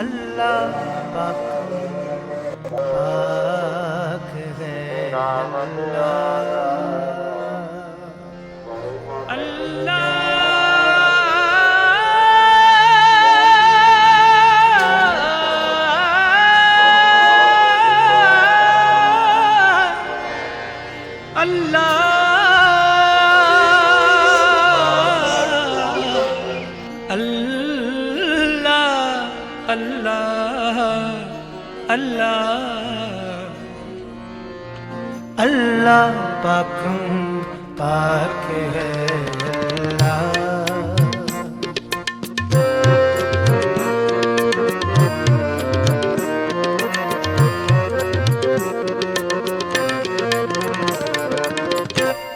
ਅੱਲਾਹ ਪਾਕ ਪਾਕ ਹੈ ਅੱਲਾਹ अल्लाह अल्लाह पाकम पाक है अल्लाह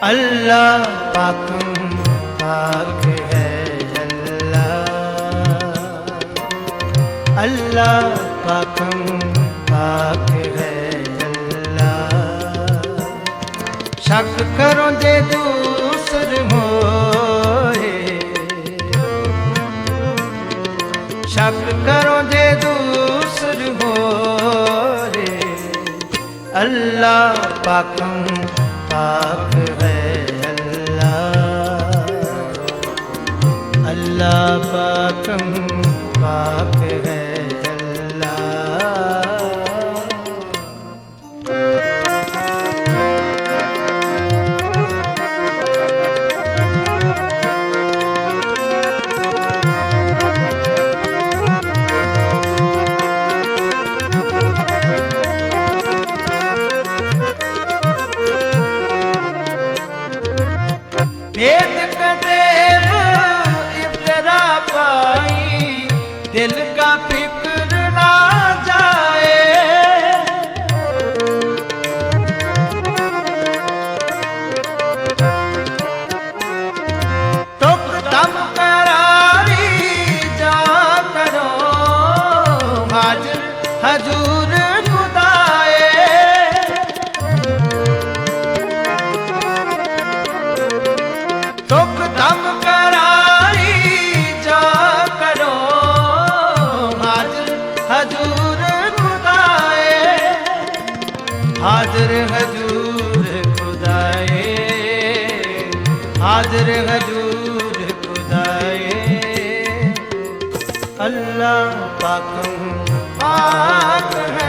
अल्लाह पाकम पाक है अल्लाह अल्लाह पाकम ਪਾਕ ਹੈ ਅੱਲਾ ਸ਼ੱਕ ਕਰੋ ਜੇ ਦੂਸਰ ਹੋਏ ਸ਼ੱਕ ਕਰੋ ਜੇ ਦੂਸਰ ਹੋਏ ਅੱਲਾ ਪਾਕੰ ਪਾਕ ਹੈ ਅੱਲਾ ਅੱਲਾ ਪਾਕੰ Dead ਹਾਜ਼ਰ ਹਜੂਰ ਖੁਦਾਏ ਹਾਜ਼ਰ ਹਜੂਰ ਖੁਦਾਏ। ਅੱਲਾ ਪਾਕਮ ਪਾਕ ਹੈ।